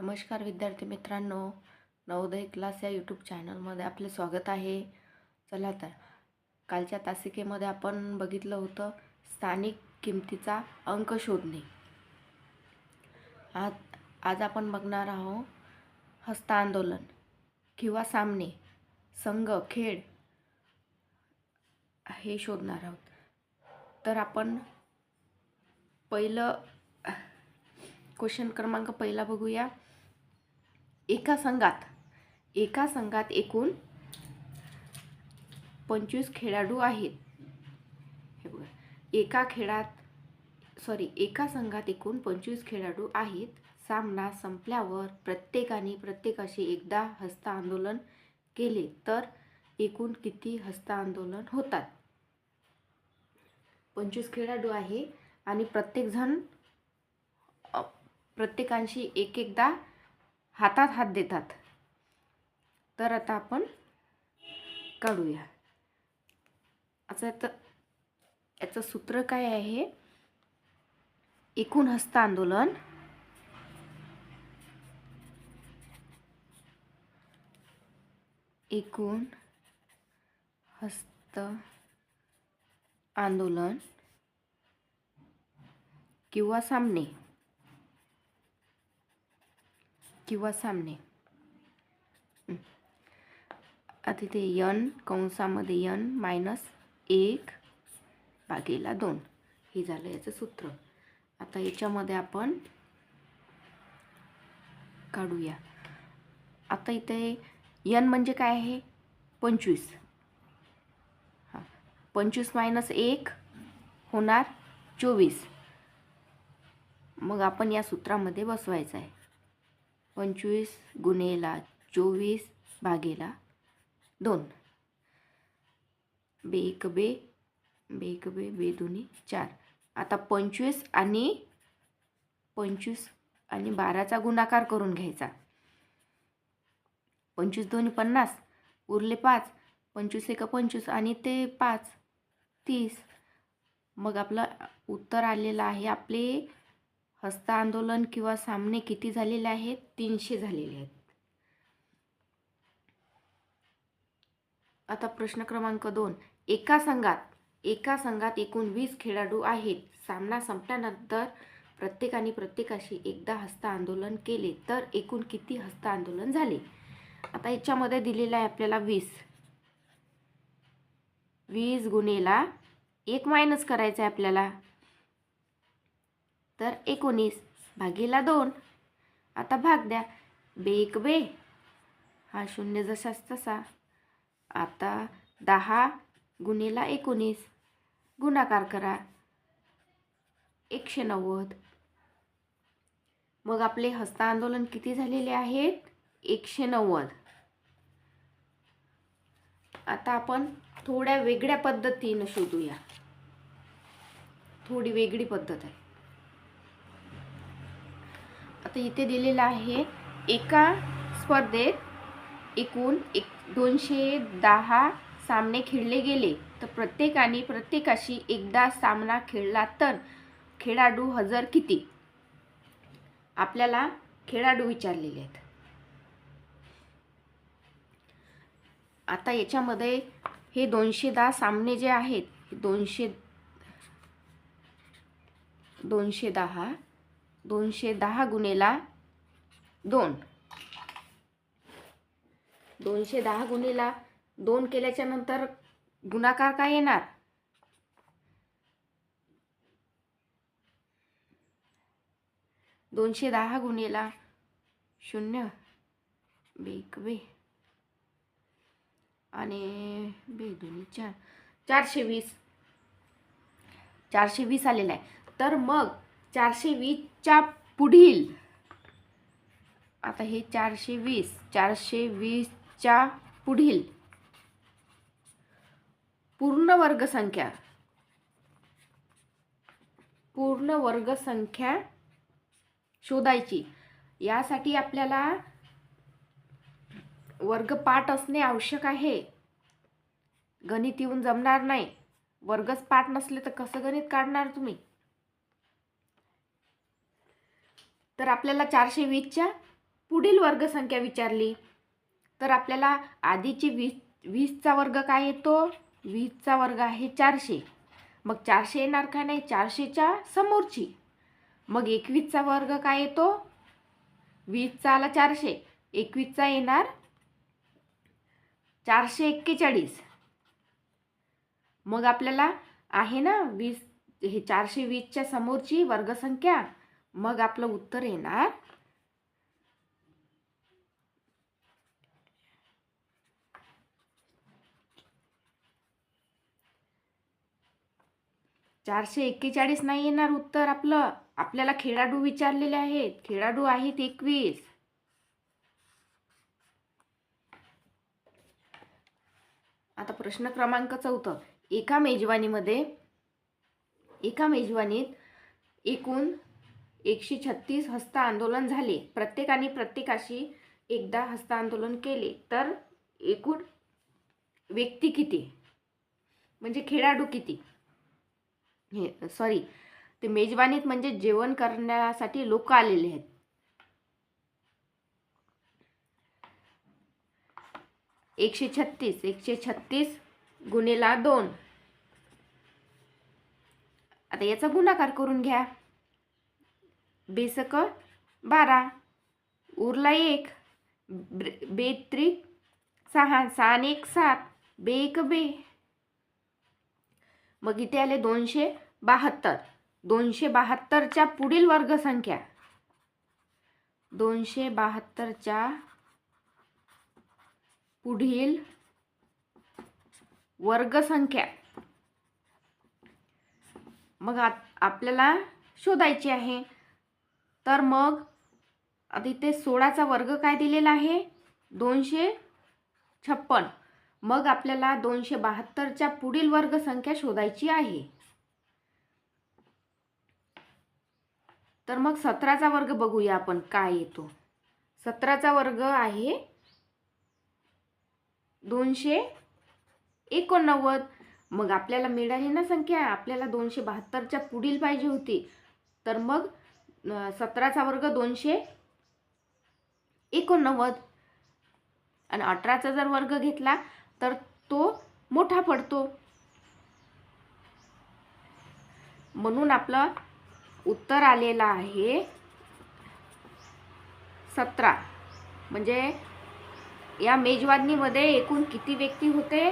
नमस्कार विद्यार्थी मित्रांनो नवोदय क्लास या यूट्यूब चॅनलमध्ये आपले स्वागत आहे. चला तर कालच्या तासिकेमध्ये आपण बघितलं होतं स्थानिक किमतीचा अंक शोधणे. आज आज आपण बघणार आहोत हस्तांदोलन किंवा सामने संघ खेळ हे शोधणार आहोत. तर आपण पहिलं क्वेश्चन क्रमांक पहिला बघूया. एका संघात एका संघात एकूण पंचवीस खेळाडू आहेत. हे बघा एका खेळात सॉरी एका संघात एकूण पंचवीस खेळाडू आहेत. सामना संपल्यावर प्रत्येकाने प्रत्येकाशी एकदा हस्तांदोलन केले तर एकूण किती हस्तांदोलन होतात? पंचवीस खेळाडू आहे आणि प्रत्येकजण प्रत्येकांशी एक एकदा हातात हात देतात. तर आता आपण काढूया. असं तर याचं सूत्र काय आहे? एकूण हस्त आंदोलन. एकूण हस्त आंदोलन किंवा सामने. किंवा सामने. आता इथे यन कंसामध्ये यन मायनस एक भागेला दोन. हे झालं याचं सूत्र. आता याच्यामध्ये आपण काढूया. आता इथे यन म्हणजे काय आहे? पंचवीस. हां. पंचवीस मायनस एक होणार चोवीस. मग आपण या सूत्रामध्ये बसवायचं आहे. पंचवीस गुणेला चोवीस भागेला दोन. बे एक बे बे एक बे बे दोन्ही चार. आता पंचवीस आणि पंचवीस आणि बाराचा गुणाकार करून घ्यायचा. पंचवीस दोन्ही पन्नास उरले पाच पंचवीस एका पंचवीस आणि ते पाच तीस. मग आपलं उत्तर आलेलं आहे आपले हस्तांदोलन किंवा सामने किती झालेले आहेत? तीनशे झालेले आहेत. आता प्रश्न क्रमांक दोन. एका संघात एका संघात एकूण वीस खेळाडू आहेत. सामना संपल्यानंतर प्रत्येकाने प्रत्येकाशी एकदा हस्त आंदोलन केले तर एकूण किती हस्त आंदोलन झाले? आता याच्यामध्ये दिलेलं आहे आपल्याला वीस. वीस गुणेला एक मायनस करायचं आहे आपल्याला. तर एकोणीस भागीला दोन. आता भाग द्या. बे एक बे. हा शून्य जसाच तसा. आता दहा गुणेला एकोणीस. गुणाकार करा. एकशे नव्वद. मग आपले हस्तांदोलन किती झालेले आहेत? एकशे नव्वद. आता आपण थोड्या वेगळ्या पद्धतीनं शोधूया. थोडी वेगळी पद्धत आहे. आता इथे दिलेलं आहे एका स्पर्धेत एकूण एक दोनशे दहा सामने खेळले गेले. तर प्रत्येकाने प्रत्येकाशी एकदा सामना खेळला तर खेळाडू हजर किती? आपल्याला खेळाडू विचारलेले आहेत. आता याच्यामध्ये हे दोनशे दहा सामने जे आहेत हे दोनशे दोनशे दहा दोनशे दहा गुणेला दोन. दोनशे दहा गुणेला दोन केल्याच्यानंतर गुणाकार काय येणार? दोनशे दहा गुणेला शून्य. बेक बे आणि बे दोन्ही चार. चारशे वीस. चारशे वीस आलेला आहे. तर मग चारशे वीसच्या पुढील. आता हे चारशे वीस चारशे वीसच्या पुढील. पूर्ण वर्गसंख्या पूर्ण वर्गसंख्या शोधायची. यासाठी आपल्याला वर्गपाठ असणे आवश्यक आहे. गणित येऊन जमणार नाही. वर्गच पाठ नसले तर कसं गणित काढणार तुम्ही? तर आपल्याला चारशे वीसच्या पुढील वर्गसंख्या विचारली. तर आपल्याला आधीची वीस वीसचा वर्ग काय येतो? वीसचा वर्ग आहे चारशे. मग चारशे येणार का नाही? चारशेच्या समोरची. मग एकवीसचा वर्ग काय येतो? वीसचा आला चारशे. एकवीसचा येणार चारशे एक्केचाळीस. मग आपल्याला आहे ना वीस हे चारशे वीसच्या समोरची वर्गसंख्या? मग आपलं उत्तर येणार. चारशे एक्केचाळीस नाही येणार उत्तर आपलं. आपल्याला खेळाडू विचारलेले आहेत. खेळाडू आहेत एकवीस. आता प्रश्न क्रमांक चौथं एका मेजवानीमध्ये एका मेजवानीत एकूण एकशे छत्तीस हस्त आंदोलन झाले. प्रत्येकाने प्रत्येकाशी एकदा हस्त आंदोलन केले. तर एकूण व्यक्ती किती? म्हणजे खेळाडू किती? हे सॉरी ते मेजवानीत म्हणजे जेवण करण्यासाठी लोक आलेले आहेत. एकशे छत्तीस एकशे छत्तीस गुन्हेला दोन. आता याचा गुणाकार करून घ्या. बेसक बारा. उरला एक. ब्रे- बे त्रिक सहा. सहा एक सात. बे एक बे. मग इथे आले दोनशे बहात्तर. दोनशे बहात्तरच्या पुढील वर्गसंख्या. दोनशे बहात्तरच्या पुढील वर्गसंख्या. मग आपल्याला शोधायची आहे. तर मग आता इथे सोळाचा वर्ग काय दिलेला आहे? दोनशे छप्पन. मग आपल्याला दोनशे बहात्तरच्या पुढील वर्गसंख्या शोधायची आहे. तर मग सतराचा वर्ग बघूया आपण काय येतो. सतराचा वर्ग आहे दोनशे एकोणनव्वद. मग आपल्याला मिळाली ना संख्या? आपल्याला दोनशे बहात्तरच्या पुढील पाहिजे होती. तर मग सतराचा वर्ग दोनशे एकोणनव्वद. आणि अठराचा जर वर्ग घेतला तर तो मोठा पडतो. म्हणून आपलं उत्तर आलेलं आहे सतरा. म्हणजे या मेजवानीमध्ये एकूण किती व्यक्ती होते?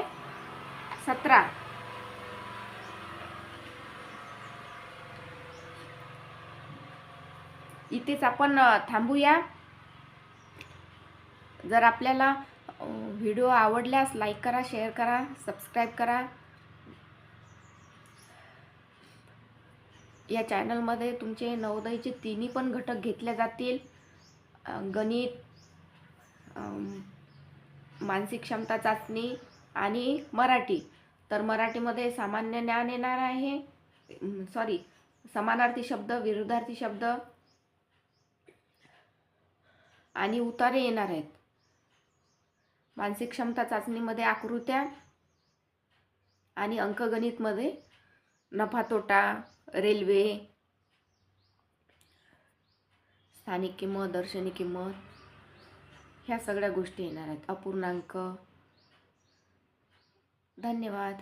सतरा. इथेच आपण थांबूया. जर आपल्याला व्हिडिओ आवडल्यास लाईक करा शेअर करा सबस्क्राईब करा. या चॅनलमध्ये तुमचे नवोदयचे तिन्ही पण घटक घेतले जातील. गणित मानसिक क्षमता चाचणी आणि मराठी. तर मराठीमध्ये सामान्य ज्ञान येणार आहे. सॉरी समानार्थी शब्द विरुद्धार्थी शब्द. आणि उतारे येणार आहेत. मानसिक क्षमता चाचणीमध्ये आकृत्या आणि अंकगणितमध्ये नफा तोटा रेल्वे स्थानिक किंमत दर्शनी किंमत ह्या सगळ्या गोष्टी येणार आहेत. अपूर्णांक. धन्यवाद.